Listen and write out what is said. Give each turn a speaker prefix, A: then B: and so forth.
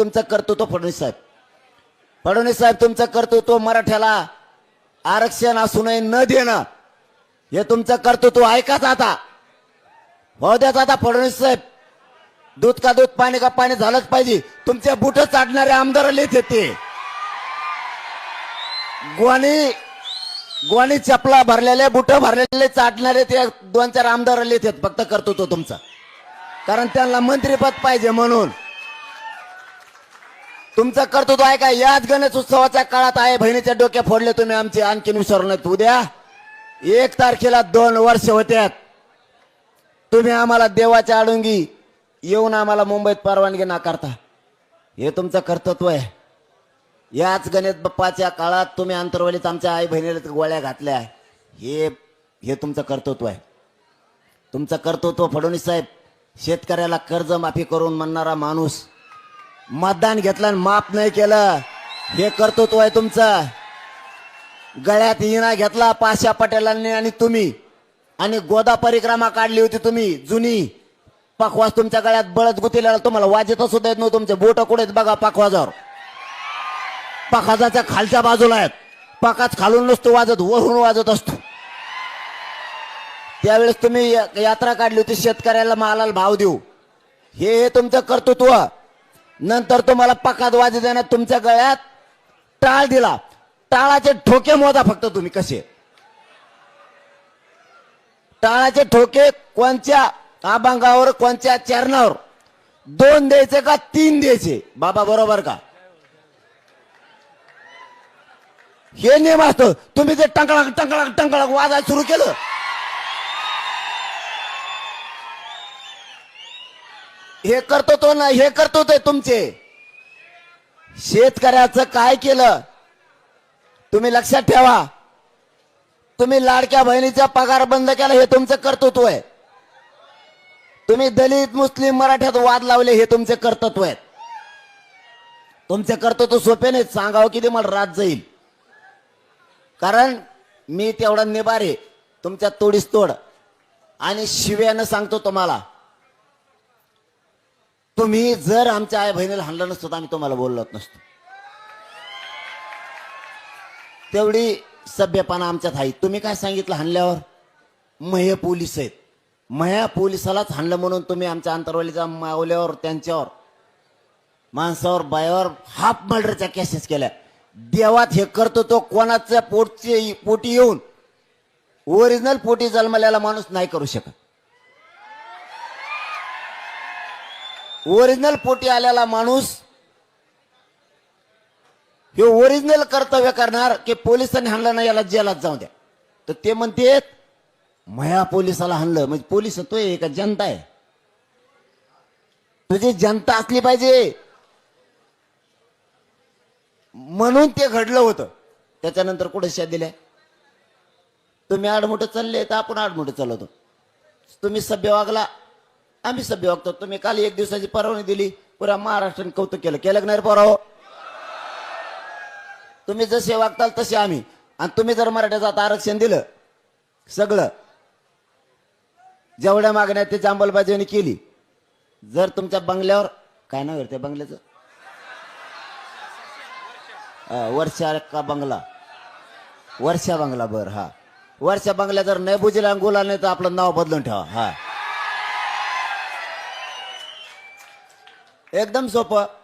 A: तुमचं कर्तृत्व फडणवीस साहेब. फडणवीस साहेब तुमचं कर्तृत्व मराठ्याला आरक्षण असूनही न देणं हे तुमचं कर्तृत्व ऐकाच आता. हो द्याच आता फडणवीस साहेब. दूध का दूध पाणी का पाणी झालंच पाहिजे. तुमचे बुट चाटणारे आमदार लिहित येते ग्वानी ग्वानी चपला भरलेले बुट भरलेले चाटणारे ते दोन चार आमदार लिहित फक्त कर्तृत्व तुमचं. कारण त्यांना मंत्रीपद पाहिजे म्हणून. तुमचं कर्तृत्व आहे का? याच गणेश उत्सवाच्या काळात आहे बहिणीच्या डोक्या फोडले तुम्ही आमचे. आणखीन विसरू नाहीत उद्या एक तारखेला दोन वर्ष होत्यात. तुम्ही आम्हाला देवाच्या आडुंगी येऊन आम्हाला मुंबईत परवानगी नाकारता. हे तुमचं कर्तृत्व आहे. याच गणेश बाप्पाच्या काळात तुम्ही आंतरवलीत आमच्या आई बहिणीला गोळ्या घातल्या. हे हे तुमचं कर्तृत्व आहे. तुमचं कर्तृत्व फडणवीस साहेब शेतकऱ्याला कर्ज माफी करून म्हणणारा माणूस मतदान घेतलं आणि माफ नाही केलं. हे कर्तृत्व आहे तुमचं. गळ्यात हिना घेतला पाशा पटेलांनी आणि तुम्ही. आणि गोदा परिक्रमा काढली होती तुम्ही जुनी. पाखवाज तुमच्या गळ्यात बळद गुतीला तुम्हाला वाजत सुद्धा येत नव्हतं तुमचे. बोट कुठे आहेत बघा पाखवाजावर. पखाजाच्या खालच्या बाजूला आहेत. पाकाच खालून नसतो वाजत वरून वाजत असतो. त्यावेळेस तुम्ही या- यात्रा काढली होती शेतकऱ्याला मालाला भाव देऊ. हे हे तुमचं कर्तृत्व. नंतर तुम्हाला पकात वाज देण्यात तुमच्या गळ्यात टाळ दिला. टाळाचे ठोके मोजा फक्त तुम्ही कसे. टाळाचे ठोके कोणत्या अभंगावर कोणत्या चरणावर. दोन द्यायचे का तीन द्यायचे. बाबा बरोबर का? हे नियम असतो. तुम्ही जे टंकळाक टंकळाक टंकळाक वाजायला सुरू केलं. हे करतो तो ना हे करतो ते तुमचे. शेतकऱ्याचं काय केलं? तुम्ही लक्षात ठेवा. तुम्ही लाडक्या बहिणीचा पगार बंद केला हे तुमचं कर्तृत्व आहे. तुम्ही दलित मुस्लिम मराठ्यात वाद लावले हे तुमचे कर्तृत्व आहेत तुमचे कर्तृत्व सोपे नाही सांगावं किती मला रात जाईल. कारण मी तेवढा निबार आहे तुमच्या तोडीस तोड. आणि शिव्यानं सांगतो तुम्हाला तुम्ही जर आमच्या आई बहिणीला हाणलं नसतं तर आम्ही तुम्हाला बोललो नसतो. तेवढी सभ्यपणा आमच्यात आहे. तुम्ही काय सांगितलं हाणल्यावर? महे पोलीस आहेत. मह्या पोलिसालाच हाणलं म्हणून तुम्ही आमच्या अंतरवलीच्या मावल्यावर त्यांच्यावर माणसावर बायावर हाफ मर्डरच्या केसेस केल्या. देवात हे करतो तो कोणाच्या पोटचे पोटी येऊन ओरिजिनल पोटी जन्मलेला माणूस नाही करू शकत. ओरिजिनल पोटी आलेला माणूस हे ओरिजिनल कर्तव्य करणार की पोलिसांनी हाणलं नाही याला जेलात जाऊ द्या. तर ते म्हणते मया पोलिसाला हाणलं. म्हणजे पोलीस तो आहे का जनता आहे. तुझी जनता असली पाहिजे. म्हणून ते घडलं होतं. त्याच्यानंतर कुठे शा दिल्या? तुम्ही आडमोठं चालले तर आपण आडमोठं चालवतो. तुम्ही सभ्य वागला. आम्ही सभ्य वागतो तुम्ही काल एक दिवसाची परवानगी दिली. पुरा महाराष्ट्राने कौतुक केलं. केलं नाही रे तुम्ही जसे वागताल तसे आम्ही. आणि तुम्ही जर मराठ्याचं आता आरक्षण दिलं सगळं जेवढ्या मागण्या त्याची अंमलबजावणी केली. जर तुमच्या बंगल्यावर काय नाव त्या बंगल्याचं? हा, वर्षा का बंगला? वर्षा बंगला बर हा. वर्षा बंगल्या जर नाही बुजीला गुला नाही तर आपलं नाव बदलून ठेवा हा. एकदम सोपं.